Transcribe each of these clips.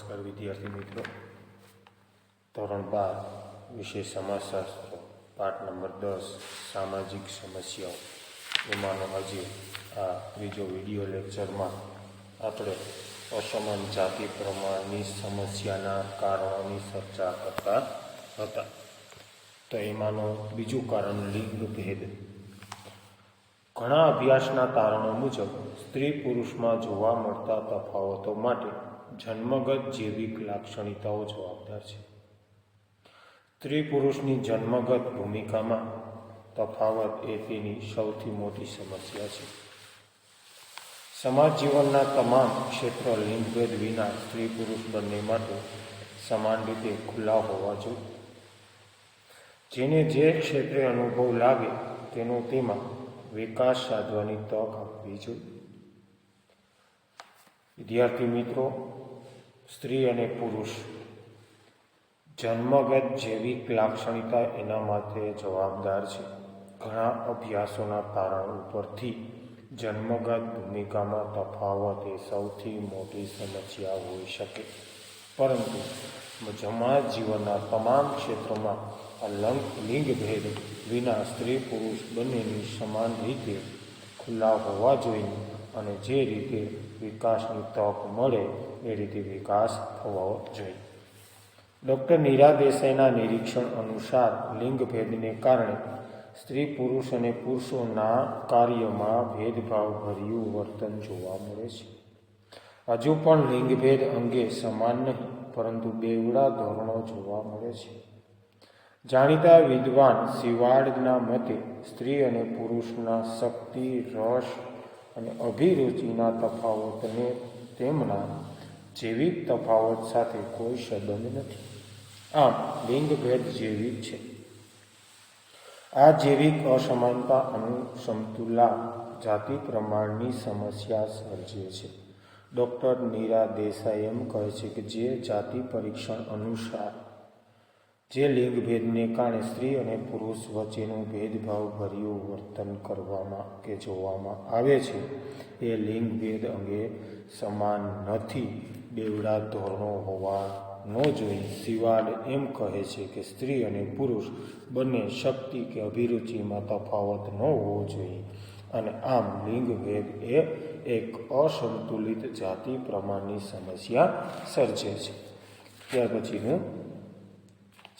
નમસ્કાર વિદ્યાર્થી મિત્રો, ધોરણ બાર, વિષય સમાજશાસ્ત્ર, પાઠ નંબર દસ, સામાજિક સમસ્યાઓ. એમાંનો આજે આ ત્રીજો વીડિયો લેક્ચરમાં આપણે અસમાન જાતિ પ્રમાણની સમસ્યાના કારણોની ચર્ચા કરતા હતા. તો એમાંનું બીજું કારણ લિંગ ભેદ. ઘણા અભ્યાસના કારણો મુજબ સ્ત્રી પુરુષમાં જોવા મળતા તફાવતો માટે જન્મગત જૈવિક લાક્ષણિકતાઓ જવાબદાર છે. સ્ત્રી જન્મગત ભૂમિકામાં તફાવત એ તેની સૌથી મોટી સમસ્યા છે. સમાજ જીવનના તમામ ક્ષેત્ર લિંગભેદ વિના સ્ત્રી પુરુષ બંને માટે સમાન રીતે ખુલ્લા હોવા જોઈએ. જેને જે ક્ષેત્રે અનુભવ લાગે તેનો તેમાં વિકાસ સાધવાની તક આપવી જોઈએ. વિદ્યાર્થી મિત્રો સ્ત્રી અને પુરુષ. જન્મગત જૈવિક લાક્ષણિકતા એના માટે જવાબદાર છે. ઘણા અભ્યાસોના તારણ ઉપરથી જન્મગત ભૂમિકામાં તફાવત એ સૌથી મોટી સમસ્યા હોઈ શકે. પરંતુ જમા જીવનના તમામ ક્ષેત્રોમાં આ લંગ લિંગભેદ વિના સ્ત્રી પુરુષ બંનેની સમાન રીતે ખુલ્લા હોવા જોઈએ અને જે રીતે વિકાસની તક મળે એ રીતે વિકાસ થવો જોઈએ. ડૉક્ટર નીરા દેસાઈના નિરીક્ષણ અનુસાર લિંગભેદને કારણે સ્ત્રી, પુરુષ અને પુરુષોના કાર્યમાં ભેદભાવભર્યું વર્તન જોવા મળે છે. હજુ પણ લિંગભેદ અંગે સમાન નહીં, પરંતુ બેવડા ધોરણો જોવા મળે છે. જાણીતા વિદ્વાન શિવાડના મતે સ્ત્રી અને પુરુષના શક્તિ, રસ અને અભિરુચિના તફાવતને તેમના જૈવિક તફાવત સાથે કોઈ સંબંધ નથી. આમ, લિંગભેદ જૈવિક છે. આ જૈવિક અસમાનતા અનુસમતુલા જાતિ પ્રમાણની સમસ્યા સર્જે છે. ડૉક્ટર નીરા દેસાઈ એમ કહે છે કે જે જાતિ પરીક્ષણ અનુસાર, જે લિંગભેદને કારણે સ્ત્રી અને પુરુષ વચ્ચેનું ભેદભાવભર્યું વર્તન કરવામાં કે જોવામાં આવે છે, એ લિંગભેદ અંગે સમાન નથી. બેવડા ધોરણો હોવા ન જોઈએ. સિવાડ એમ કહે છે કે સ્ત્રી અને પુરુષ બંને શક્તિ કે અભિરુચિમાં તફાવત ન હોવો જોઈએ. અને આમ લિંગભેદ એ એક અસંતુલિત જાતિ પ્રમાણની સમસ્યા સર્જે છે. ત્યાર પછીનું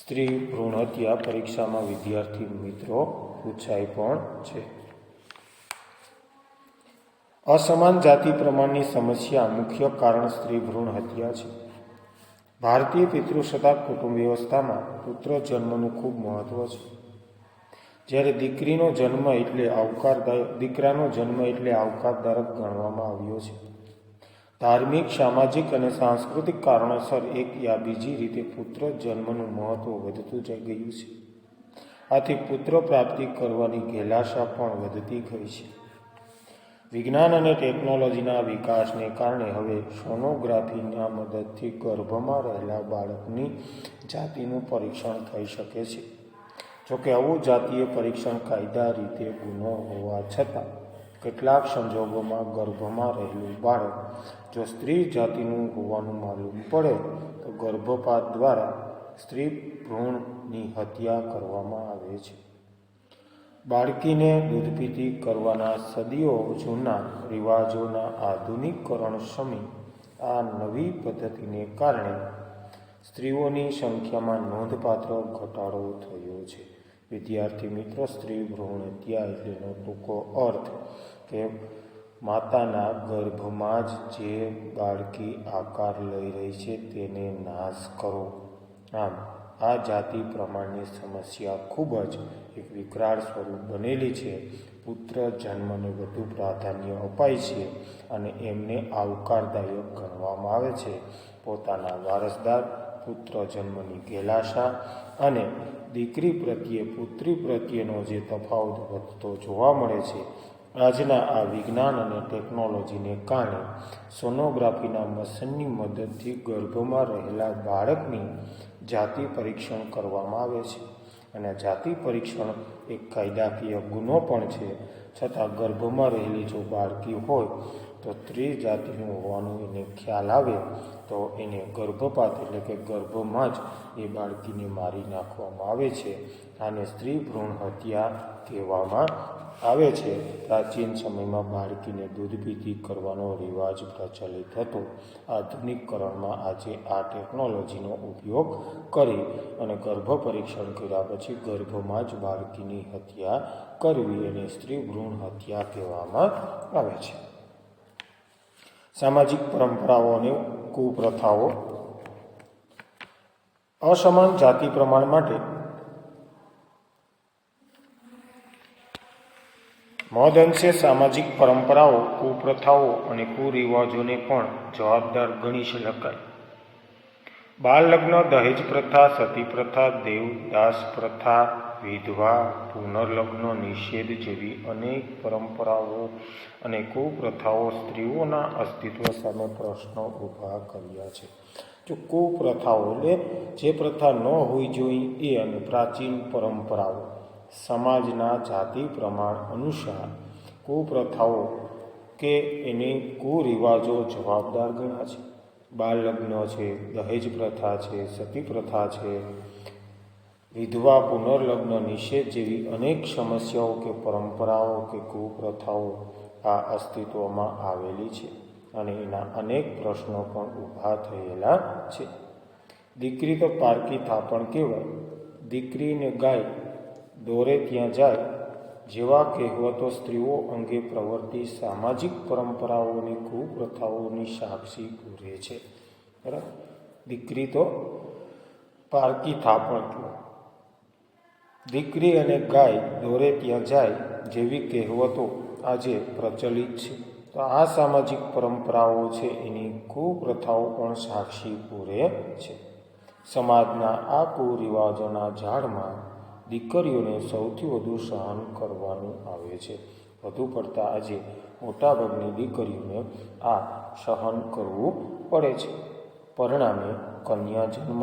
સ્ત્રી ભ્રૂણ હત્યા પરીક્ષામાં વિદ્યાર્થી મિત્રો પૂછાય પણ છે. અસમાન જાતિ પ્રમાણની સમસ્યા મુખ્ય કારણ સ્ત્રી ભ્રૂણ હત્યા છે. ભારતીય પિતૃસત્તાક કુટુંબ વ્યવસ્થામાં પુત્ર જન્મનું ખૂબ મહત્વ છે. જ્યારે દીકરીનો જન્મ એટલે આવકારદાયક દીકરાનો જન્મ એટલે આવકારદાયક ગણવામાં આવ્યો છે. ધાર્મિક, સામાજિક અને સાંસ્કૃતિક કારણોસર એક યા બીજી રીતે પુત્ર જન્મનું મહત્વ વધતું જઈ ગયું છે. આથી પુત્ર પ્રાપ્તિ કરવાની ઘેલાશા પણ વધતી ગઈ છે. વિજ્ઞાન અને ટેકનોલોજીના વિકાસને કારણે હવે સોનોગ્રાફીના મદદથી ગર્ભમાં રહેલા બાળકની જાતિનું પરીક્ષણ થઈ શકે છે. જોકે આવું જાતીય પરીક્ષણ કાયદા રીતે ગુનો હોવા છતાં, કેટલાક સંજોગોમાં ગર્ભમાં રહેલું બાળક જો સ્ત્રી જાતિનું હોવાનું માલુમ પડે, તો ગર્ભપાત દ્વારા સ્ત્રી ભ્રૂણની હત્યા કરવામાં આવે છે. બાળકીને દૂધપીતી કરવાના સદીઓ જૂના રિવાજોના આધુનિકરણ સમી આ નવી પદ્ધતિને કારણે સ્ત્રીઓની સંખ્યામાં નોંધપાત્ર ઘટાડો થયો છે. વિદ્યાર્થી મિત્રો, સ્ત્રી ભ્રૂણ હત્યા એટલેનો ટૂંકો અર્થ કે માતાના ગર્ભમાં જ જે બાળકી આકાર લઈ રહી છે તેને નાશ કરો. આમ આ જાતિ પ્રમાણની સમસ્યા ખૂબ જ એક વિકરાળ સ્વરૂપ બનેલી છે. પુત્ર જન્મને વધુ પ્રાધાન્ય અપાય છે અને એમને આવકારદાયક ગણવામાં આવે છે. પોતાના વારસદાર, પુત્ર જન્મની ગેલાશા અને દીકરી પ્રત્યે પુત્રી પ્રત્યેનો જે તફાવત વધતો જોવા મળે છે. આજના આ વિજ્ઞાન અને ટેકનોલોજીને કારણે સોનોગ્રાફીના મશીનની મદદથી ગર્ભમાં રહેલા બાળકની જાતિ પરીક્ષણ કરવામાં આવે છે. અને જાતિ પરીક્ષણ એક કાયદાકીય ગુનો પણ છે. છતાં ગર્ભમાં રહેલી જો બાળકી હોય તો ત્રિજાતિનું જાતિનું હોવાનું એને ખ્યાલ આવે. તો એને ગર્ભપાત એટલે કે ગર્ભમાં જ એ બાળકીને મારી નાખવામાં આવે છે. આને સ્ત્રી ભ્રૂણ હત્યા કહેવામાં આવે છે. પ્રાચીન સમયમાં બાળકીને દૂધપીતી કરવાનો રિવાજ પ્રચલિત હતો. આધુનિકકરણમાં આજે આ ટેકનોલોજીનો ઉપયોગ કરી અને ગર્ભ પરીક્ષણ કર્યા પછી ગર્ભમાં જ બાળકીની હત્યા કરવી એને સ્ત્રી ભ્રૂણ હત્યા કહેવામાં આવે છે. સામાજિક પરંપરાઓ અને કુપ્રથાઓ અસમાન જાતિ પ્રમાણ માટે મહદઅંશે સામાજિક પરંપરાઓ, કુપ્રથાઓ અને કુરિવાજોને પણ જવાબદાર ગણી શકાય. બાળ લગ્ન દહેજ પ્રથા સતી પ્રથા દેવદાસ પ્રથા વિધવા, પુનર્લગ્ન, નિષેધ જેવી અનેક પરંપરાઓ અને કુપ્રથાઓ સ્ત્રીઓના અસ્તિત્વ સામે પ્રશ્નો ઊભા કર્યા છે. જો કુપ્રથાઓ એટલે જે પ્રથા ન હોવી જોઈએ એ અને પ્રાચીન પરંપરાઓ, સમાજના જાતિ પ્રમાણ અનુસાર કુપ્રથાઓ કે એને કુરિવાજો જવાબદાર ગણ્યા છે. બાળ લગ્ન છે, દહેજ પ્રથા છે, સતી પ્રથા છે વિધવા પુનર્લગ્ન નિષેધ જેવી અનેક સમસ્યાઓ કે પરંપરાઓ કે કુપ્રથાઓ આ અસ્તિત્વમાં આવેલી છે અને એના અનેક પ્રશ્નો પણ ઊભા થયેલા છે. દીકરી તો પારકી થાપણ કહેવાય. દીકરીને ગાય દોરે ત્યાં જાય જેવા કહેવતો સ્ત્રીઓ અંગે પ્રવર્તી સામાજિક પરંપરાઓની કુપ્રથાઓની સાક્ષી પૂરે છે. બરાબર? દીકરી તો પારકી થાપણ કહેવાય. દીકરી અને ગાય દોરે ત્યાં જાય જેવી કહેવતો આજે પ્રચલિત છે. તો આ સામાજિક પરંપરાઓ છે, એની કુપ્રથાઓ પણ સાક્ષી પૂરે છે. સમાજના આ કુરિવાજોના ઝાડમાં દીકરીઓને સૌથી વધુ સહન કરવાનું આવે છે. વધુ પડતા આજે મોટાભાગની દીકરીઓને આ સહન કરવું પડે છે. પરિણામે કન્યા જન્મ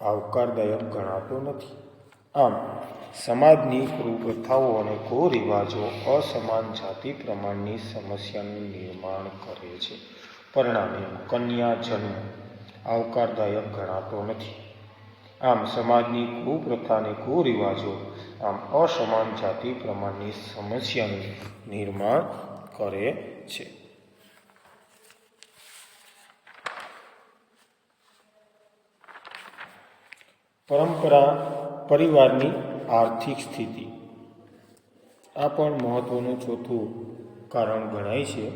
આવકારદાયક ગણાતો નથી. આમ, સમાજની કુપ્રથાઓ અને કુરિવાજો અસમાન જાતિ પ્રમાણની સમસ્યાનું નિર્માણ કરે છે. પરિણામે કન્યા જન્મ આવકારદાયક ગણાતો નથી. આમ, સમાજની કુપ્રથા અને કુરિવાજો આમ અસમાન જાતિ પ્રમાણની સમસ્યાનું નિર્માણ કરે છે. પરંપરા પરિવારની આર્થિક સ્થિતિ. આ પણ મહત્વનું ચોથું કારણ ગણાય છે.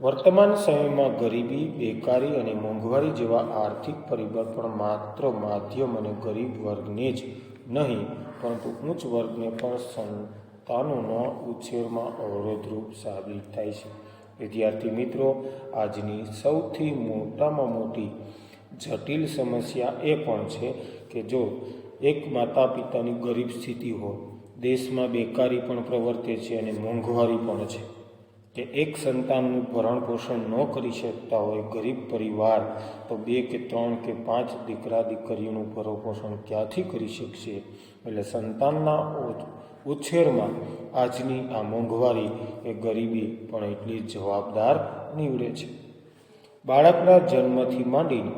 વર્તમાન સમયમાં ગરીબી, બેકારી અને મોંઘવારી જેવા આર્થિક પરિબળ પણ માત્ર માધ્યમ અને ગરીબ વર્ગને જ નહીં, પરંતુ ઉચ્ચ વર્ગને પણ સંતાનોના ઉછેરમાં અવરોધરૂપ સાબિત થાય છે. વિદ્યાર્થી મિત્રો, આજની સૌથી મોટામાં મોટી જટિલ સમસ્યા એ પણ છે કે જો એક માતા પિતાની ગરીબ સ્થિતિ હોય, દેશમાં બેકારી પણ પ્રવર્તે છે અને મોંઘવારી પણ છે. કે એક સંતાનનું ભરણ પોષણ ન કરી શકતા હોય ગરીબ પરિવાર, તો બે કે ત્રણ કે પાંચ દીકરા દીકરીઓનું ભરણ પોષણ ક્યાંથી કરી શકશે? એટલે સંતાનના ઉછેરમાં આજની આ મોંઘવારી એ ગરીબી પણ એટલી જવાબદાર નીવડે છે. બાળકના જન્મથી માંડીને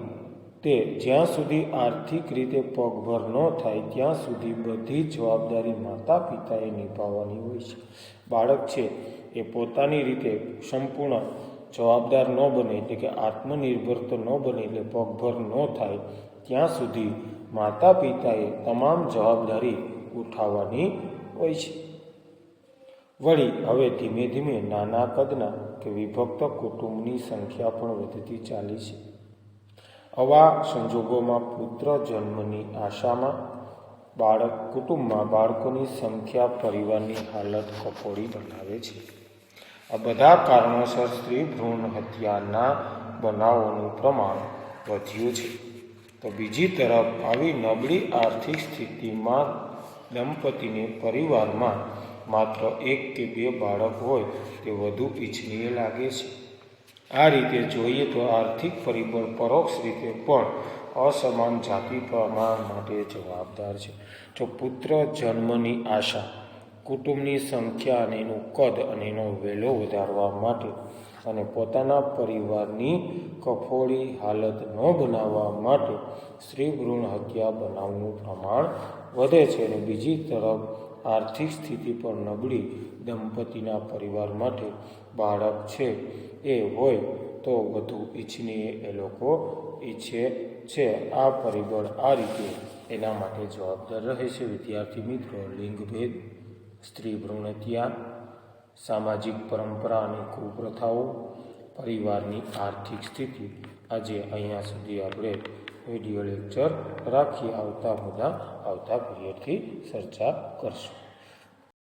તે જ્યાં સુધી આર્થિક રીતે પગભર ન થાય, ત્યાં સુધી બધી જવાબદારી માતા પિતાએ નિભાવવાની હોય છે. બાળક છે એ પોતાની રીતે સંપૂર્ણ જવાબદાર ન બને એટલે કે આત્મનિર્ભર તો ન બને એટલે પગભર ન થાય, ત્યાં સુધી માતા પિતાએ તમામ જવાબદારી ઉઠાવવાની હોય છે. વળી હવે ધીમે ધીમે નાના કદના કે વિભક્ત કુટુંબની સંખ્યા પણ વધતી ચાલી છે. આવા સંજોગોમાં પુત્ર જન્મની આશામાં, બાળક કુટુંબમાં બાળકોની સંખ્યા પરિવારની હાલત કફોડી બનાવે છે. આ બધા કારણોસર સ્ત્રી ભ્રૂણ હત્યાના બનાવોનું પ્રમાણ વધ્યું છે. તો બીજી તરફ આવી નબળી આર્થિક સ્થિતિમાં દંપતીને પરિવારમાં માત્ર એક કે બે બાળક હોય તે વધુ ઈચ્છનીય લાગે છે. આ રીતે જોઈએ તો આર્થિક પરિબળ પરોક્ષ રીતે પણ અસમાન જાતિ પ્રમાણ માટે જવાબદાર છે. જો પુત્ર જન્મની આશા, કુટુંબની સંખ્યા અને એનું કદ અને એનો વેલો વધારવા માટે અને પોતાના પરિવારની કફોડી હાલત ન બનાવવા માટે સ્ત્રી ભ્રૂણ હત્યા બનાવનું પ્રમાણ વધે છે અને બીજી તરફ આર્થિક સ્થિતિ પર નબળી દંપતીના પરિવાર માટે બાળક છે. એ હોય તો વધુ ઈચ્છનીય એ લોકો ઈચ્છે છે. આ પરિબળ આ રીતે એના માટે જવાબદાર રહે છે. વિદ્યાર્થી મિત્રો, લિંગભેદ, સ્ત્રી ભ્રૂણત્યા સામાજિક પરંપરા અને કુપ્રથાઓ, પરિવારની આર્થિક સ્થિતિ. આજે અહીંયા સુધી આપણે વીડિયો લેક્ચર રાખી આવતા મુદ્દા આવતા પીરિયડથી ચર્ચા કરશું.